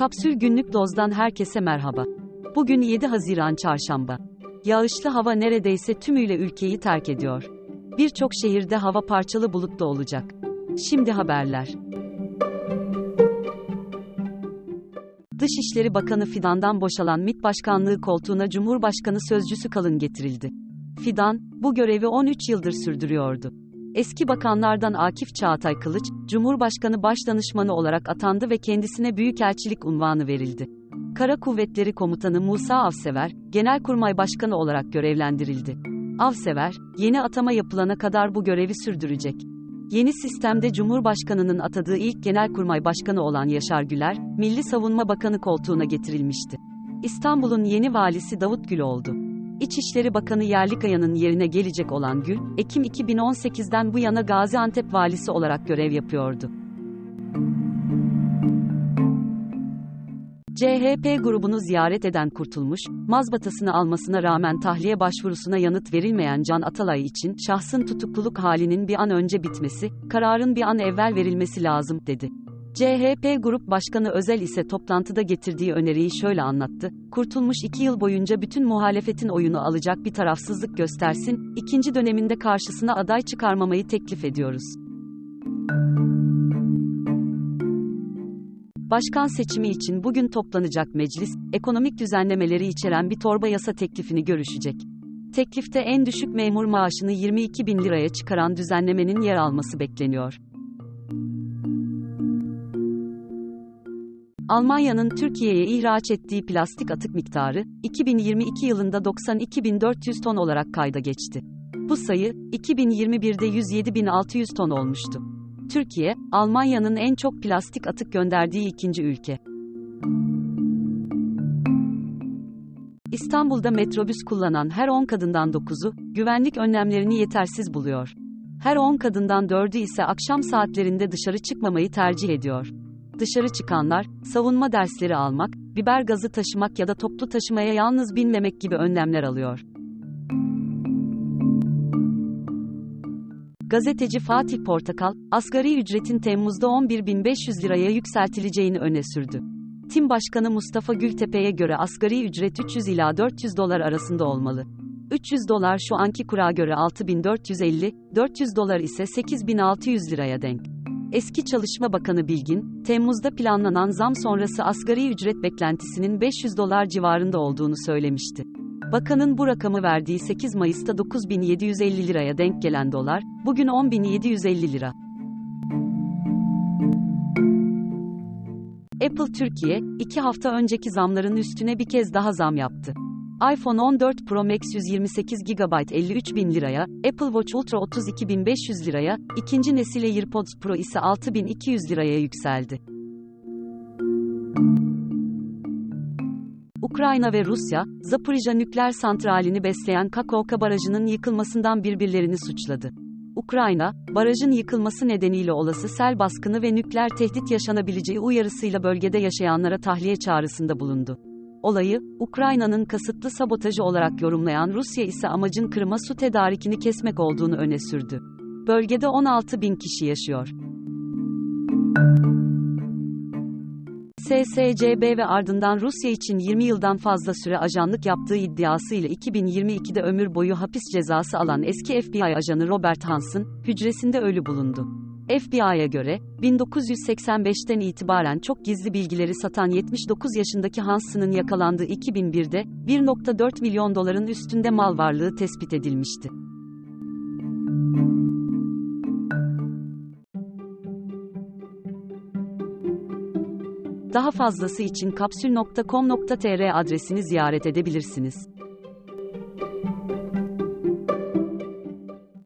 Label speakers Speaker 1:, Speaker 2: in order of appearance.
Speaker 1: Kapsül Günlük Doz'dan herkese merhaba. Bugün 7 Haziran Çarşamba. Yağışlı hava neredeyse tümüyle ülkeyi terk ediyor. Birçok şehirde hava parçalı bulutlu olacak. Şimdi haberler. Dışişleri Bakanı Fidan'dan boşalan MİT Başkanlığı koltuğuna Cumhurbaşkanı Sözcüsü Kalın getirildi. Fidan, bu görevi 13 yıldır sürdürüyordu. Eski bakanlardan Akif Çağatay Kılıç, Cumhurbaşkanı Başdanışmanı olarak atandı ve kendisine Büyükelçilik unvanı verildi. Kara Kuvvetleri Komutanı Musa Avsever, Genelkurmay Başkanı olarak görevlendirildi. Avsever, yeni atama yapılana kadar bu görevi sürdürecek. Yeni sistemde Cumhurbaşkanının atadığı ilk Genelkurmay Başkanı olan Yaşar Güler, Milli Savunma Bakanı koltuğuna getirilmişti. İstanbul'un yeni valisi Davut Gül oldu. İçişleri Bakanı Yerlikaya'nın yerine gelecek olan Gül, Ekim 2018'den bu yana Gaziantep valisi olarak görev yapıyordu. CHP grubunu ziyaret eden Kurtulmuş, mazbatasını almasına rağmen tahliye başvurusuna yanıt verilmeyen Can Atalay için şahsın tutukluluk halinin bir an önce bitmesi, kararın bir an evvel verilmesi lazım, dedi. CHP Grup Başkanı Özel ise toplantıda getirdiği öneriyi şöyle anlattı. Kurtulmuş iki yıl boyunca bütün muhalefetin oyunu alacak bir tarafsızlık göstersin, ikinci döneminde karşısına aday çıkarmamayı teklif ediyoruz. Başkan seçimi için bugün toplanacak meclis, ekonomik düzenlemeleri içeren bir torba yasa teklifini görüşecek. Teklifte en düşük memur maaşını 22 bin liraya çıkaran düzenlemenin yer alması bekleniyor. Almanya'nın Türkiye'ye ihraç ettiği plastik atık miktarı, 2022 yılında 92.400 ton olarak kayda geçti. Bu sayı, 2021'de 107.600 ton olmuştu. Türkiye, Almanya'nın en çok plastik atık gönderdiği ikinci ülke. İstanbul'da metrobüs kullanan her 10 kadından 9'u, güvenlik önlemlerini yetersiz buluyor. Her 10 kadından 4'ü ise akşam saatlerinde dışarı çıkmamayı tercih ediyor. Dışarı çıkanlar, savunma dersleri almak, biber gazı taşımak ya da toplu taşımaya yalnız binmemek gibi önlemler alıyor. Gazeteci Fatih Portakal, asgari ücretin Temmuz'da 11.500 liraya yükseltileceğini öne sürdü. Tim Başkanı Mustafa Gültepe'ye göre asgari ücret 300 ila 400 dolar arasında olmalı. 300 dolar şu anki kura göre 6450, 400 dolar ise 8600 liraya denk. Eski Çalışma Bakanı Bilgin, Temmuz'da planlanan zam sonrası asgari ücret beklentisinin 500 dolar civarında olduğunu söylemişti. Bakanın bu rakamı verdiği 8 Mayıs'ta 9750 liraya denk gelen dolar, bugün 10750 lira. Apple Türkiye, iki hafta önceki zamların üstüne bir kez daha zam yaptı. iPhone 14 Pro Max 128 GB 53 bin liraya, Apple Watch Ultra 32.500 liraya, ikinci nesil AirPods Pro ise 6200 liraya yükseldi. Ukrayna ve Rusya, Zaporijya nükleer santralini besleyen Kakovka barajının yıkılmasından birbirlerini suçladı. Ukrayna, barajın yıkılması nedeniyle olası sel baskını ve nükleer tehdit yaşanabileceği uyarısıyla bölgede yaşayanlara tahliye çağrısında bulundu. Olayı, Ukrayna'nın kasıtlı sabotajı olarak yorumlayan Rusya ise amacın Kırım'a su tedarikini kesmek olduğunu öne sürdü. Bölgede 16 bin kişi yaşıyor. SSCB ve ardından Rusya için 20 yıldan fazla süre ajanlık yaptığı iddiasıyla 2022'de ömür boyu hapis cezası alan eski FBI ajanı Robert Hansen, hücresinde ölü bulundu. FBI'ye göre, 1985'ten itibaren çok gizli bilgileri satan 79 yaşındaki Hansen'ın yakalandığı 2001'de, 1.4 milyon doların üstünde mal varlığı tespit edilmişti. Daha fazlası için kapsül.com.tr adresini ziyaret edebilirsiniz.